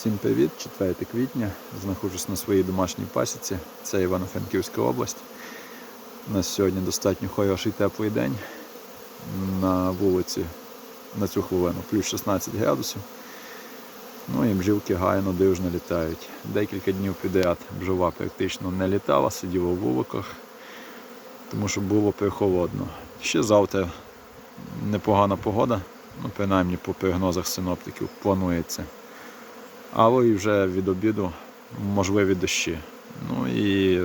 Всім привіт, 4 квітня. Знаходжусь на своїй домашній пасіці. Це Івано-Франківська область. У нас сьогодні достатньо хороший теплий день. На вулиці на цю хвилину плюс 16 градусів. Ну і бджілки гайно дивжно літають. Декілька днів підряд бджола практично не літала, сиділа в вуликах, тому що було прохолодно. Ще завтра непогана погода, ну принаймні по прогнозах синоптиків планується. Але і вже від обіду можливі дощі. Ну і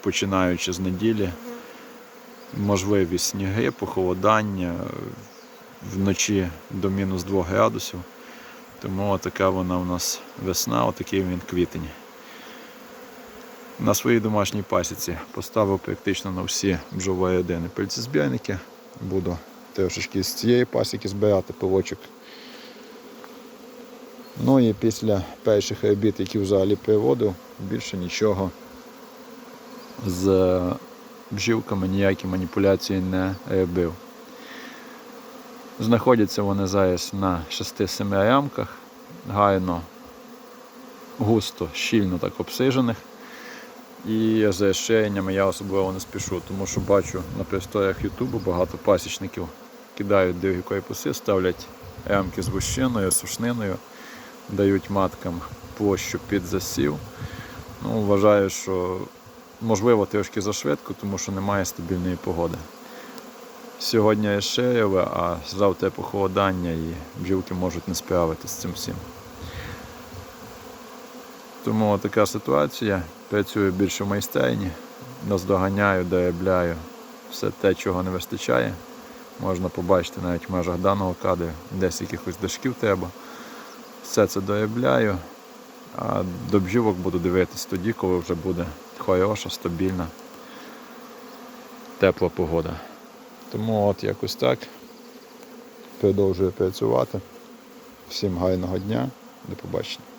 починаючи з неділі, можливі сніги, похолодання вночі до мінус 2 градусів. Тому така вона у нас весна, отакий він квітень. На своїй домашній пасіці поставив практично на всі бджолоєдини пильцезбірники. Буду трошечки з цієї пасіки збирати пилочок. Ну і після перших робіт, які взагалі приводив, більше нічого з бджілками ніякі маніпуляції не робив. Знаходяться вони зараз на 6-7 рамках, гарно, густо, щільно так обсижених. І з розширеннями я особливо не спішу, тому що бачу на просторах Ютубу багато пасічників кидають дигі корпуси, ставлять рамки з вущиною, сушниною, дають маткам площу під засів. Ну, Вважаю, що можливо трошки зашвидко, тому що немає стабільної погоди. Сьогодні розширили, а завтра похолодання і бджілки можуть не справитися з цим всім. Тому така ситуація. Працюю більше в майстерні, наздоганяю, доробляю все те, чого не вистачає. Можна побачити навіть в межах даного кадру, десь якихось дошків треба. Все це доявляю, а до бджілок буду дивитись тоді, коли вже буде хороша, стабільна, тепла погода. Тому от якось так. Продовжую працювати. Всім гарного дня, до побачення.